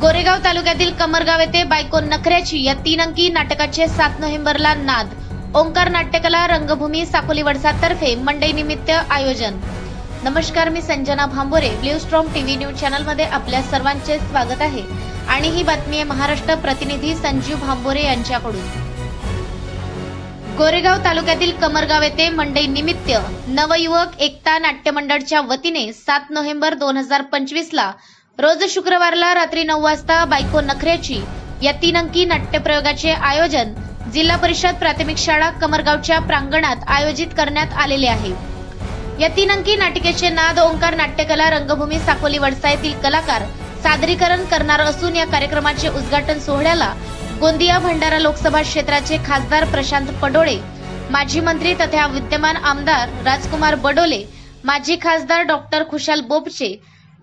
गोरेगाव तालुक्यातील कमरगाव येथे बायको नखऱ्याची या तीन अंकी नाटकाचे सात नोव्हेंबरला नाद. ओंकार नाट्यकला रंगभूमी साकोली वडसातर्फे मंडई निमित्त आयोजन. नमस्कार मी Sanjana Bhambore. Blue storm TV news चॅनलमध्ये आपल्या सर्वांचे स्वागत आहे. आणि ही बातमी आहे महाराष्ट्र प्रतिनिधी संजीव भांबोरे यांच्याकडून. गोरेगाव तालुक्यातील कमरगाव येथे मंडई निमित्त नवयुवक एकता नाट्य मंडळच्या वतीने सात नोव्हेंबर दोन हजार पंचवीस ला रोज शुक्रवारला रात्री नऊ वाजता बायको नखऱ्याची या तीन अंकी नाट्यप्रयोगाचे आयोजन जिल्हा परिषद प्राथमिक शाळा कमरगावच्या प्रांगणात आयोजित करण्यात आलेले आहे. या तीन अंकी नाटिकेचे नाद ओंकार नाट्यकला रंगभूमी साकोली वडसा येथील कलाकार सादरीकरण करणार असून या कार्यक्रमाचे उद्घाटन सोहळ्याला गोंदिया भंडारा लोकसभा क्षेत्राचे खासदार प्रशांत पडोळे माजी मंत्री तथा विद्यमान आमदार राजकुमार बडोले माजी खासदार डॉक्टर खुशाल बोपचे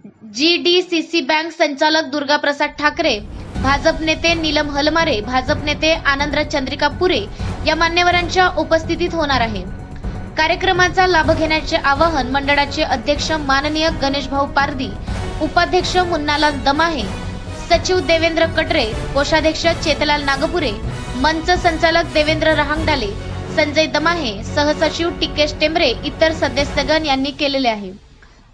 जीडीसीसी बँक संचालक दुर्गाप्रसाद ठाकरे भाजप नेते नीलम हलमारे भाजप नेते आनंदराज चंद्रिका पुरे या मान्यवरांच्या उपस्थितीत होणार आहे. कार्यक्रमाचा लाभ घेण्याचे आवाहन मंडळाचे अध्यक्ष माननीय गणेशभाऊ पारदी उपाध्यक्ष मुन्नालाल दमाहे सचिव देवेंद्र कटरे कोषाध्यक्ष चेतलाल नागपुरे मंच संचालक देवेंद्र रहांगडाले संजय दमाहे सहसचिव टिकेश टेंबरे इतर सदस्यगण यांनी केलेले आहे.